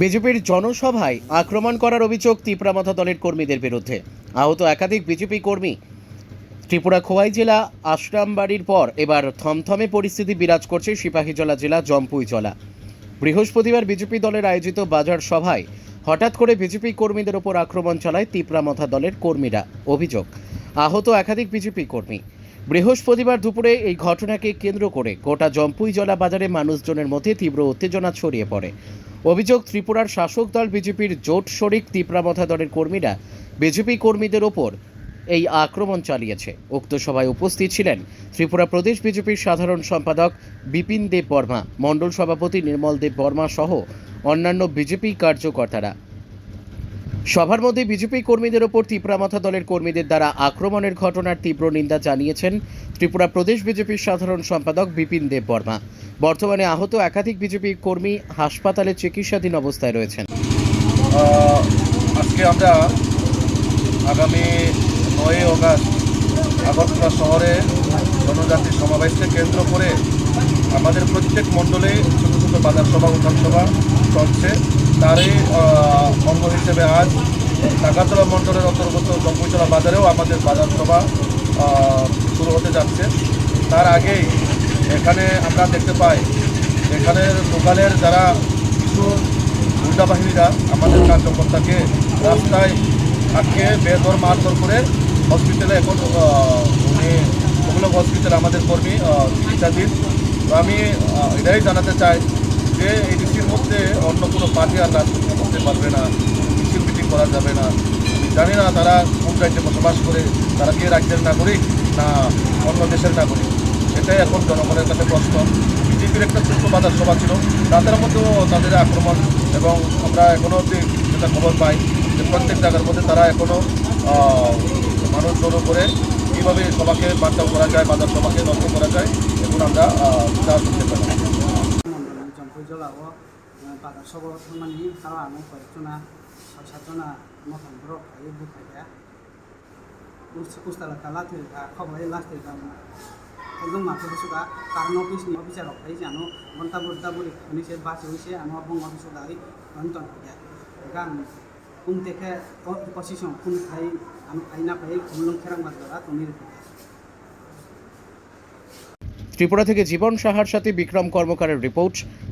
বিজেপির জনসভায় আক্রমণ করার অভিযোগ তিপ্রামাথা দলের কর্মীদের বিরুদ্ধে। আহত একাধিক বিজেপি কর্মী। ত্রিপুরা খোয়াই জেলা আশ্রামবাড়ির পর এবার থমথমে পরিস্থিতি বিরাজ করছে সিপাহীজলা জেলা জম্পুইজলা। বৃহস্পতিবার বিজেপি দলের আয়োজিত বাজার সভায় হঠাৎ করে বিজেপি কর্মীদের ওপর আক্রমণ চালায় তিপ্রামথা দলের কর্মীরা। অভিযোগ, আহত একাধিক বিজেপি কর্মী। বৃহস্পতিবার দুপুরে এই ঘটনাকে কেন্দ্র করে গোটা জম্পুইজলা বাজারে মানুষজনের মধ্যে তীব্র উত্তেজনা ছড়িয়ে পড়ে। অভিযোগ, ত্রিপুরার শাসক দল বিজেপির জোট শরিক তিপ্রামথা দলের কর্মীরা বিজেপি কর্মীদের ওপর এই আক্রমণ চালিয়েছে। উক্ত সভায় উপস্থিত ছিলেন ত্রিপুরা প্রদেশ বিজেপির সাধারণ সম্পাদক বিপিন দেব বর্মা, মণ্ডল সভাপতি নির্মল দেব বর্মা সহ অন্যান্য বিজেপি কার্যকর্তারা। সভার মধ্যে বিজেপি কর্মীদের ওপর তিপ্রামাথা দলের কর্মীদের দ্বারা আক্রমণের ঘটনার তীব্র নিন্দা জানিয়েছেন ত্রিপুরা প্রদেশ বিজেপির সাধারণ সম্পাদক বিপিন দেব বর্মা। বর্তমানে আহত একাধিক বিজেপি কর্মী হাসপাতালে চিকিৎসাধীন অবস্থায় রয়েছেন। আজকে আমরা আগামী নয় অগাস্ট আগরতলা শহরে জনজাতি সমাবেশকে কেন্দ্র করে আমাদের প্রত্যেক মণ্ডলে ছোটো ছোটো বাজার সভা, উঠান সভা চলছে। তারই অঙ্গ হিসেবে আজ টাকাতলা মণ্ডলের অন্তর্গত জম্পুইতলা বাজারেও আমাদের বাজার সভা শুরু হতে যাচ্ছে। তার আগেই এখানে আমরা দেখতে পাই, এখানের লোকালের যারা কিছু গুন্ডা বাহিনীরা আমাদের কার্যকর্তাকে রাস্তায় আটকে বেদর মারধর করে হসপিটালে এখন উনি ওগুলো হসপিটালে আমাদের কর্মী চিকিৎসাধীন। তো আমি এটাই জানাতে চাই যে এই ডিসির মধ্যে অন্য কোনো পার্টি আর রাজনীতি করতে পারবে না, মিছিল মিটিং করা যাবে না। জানি না তারা কোন রাজ্যে বসবাস করে, তারা কি রাজ্যের নাগরিক না অন্য দেশের নাগরিক। সেটাই এখন জনগণের কাছে প্রশ্ন। বিজেপির একটা ছোট্ট বাজার সভা ছিল তাদের মধ্যেও তাদের আক্রমণ এবং আমরা এখনও অবধি যেটা খবর পাই যে প্রত্যেক জায়গার মধ্যে তারা এখনও মানুষ জড়ো করে কীভাবে সভাকে বার্তা করা যায়, বাজার সভাকে নষ্ট করা যায়, এগুলো আমরা বিচার করতে পারি। জম্পুই জলাও বাজার সবর थांनानै তারা আমি কয়েকজনা ছয় সাতজনা মতন ব্রক थायो बुथाया उस्ताला ताला थैखा खबाय लास्ट थैखा एकदम माथो बुसुगा कारण अफिसनि अफिसार थायो जानो घन्टा बुर्ता बुरि खनिसे बास होइसे आनो बङ अफिस दाइ घन्टन थाया गान कुम तेखे पसिसन कुम थाइ आनो फाइना फाइ कुमलং खेरां बाजारा तनि ত্রিপুরা থেকে জীবন সাহার সাথে বিক্রম কর্মকারের রিপোর্ট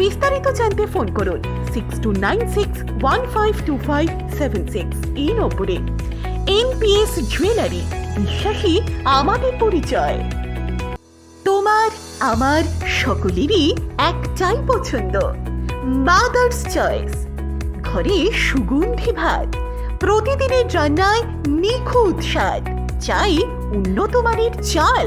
বিস্তারিত জানতে ফোন করুন six two nine six one five two five seven six এই নম্বরে এনপিএস জুয়েলারি, বিশ্বাসী, আমাদের পরিচয়। তোমার, আমার সকলেরই একটাই পছন্দ মাদার্স চয়েস ঘরে সুগন্ধি ভাত, প্রতিদিনের রান্নায় নিখুঁত স্বাদ, চাই উন্নত মানের চাল।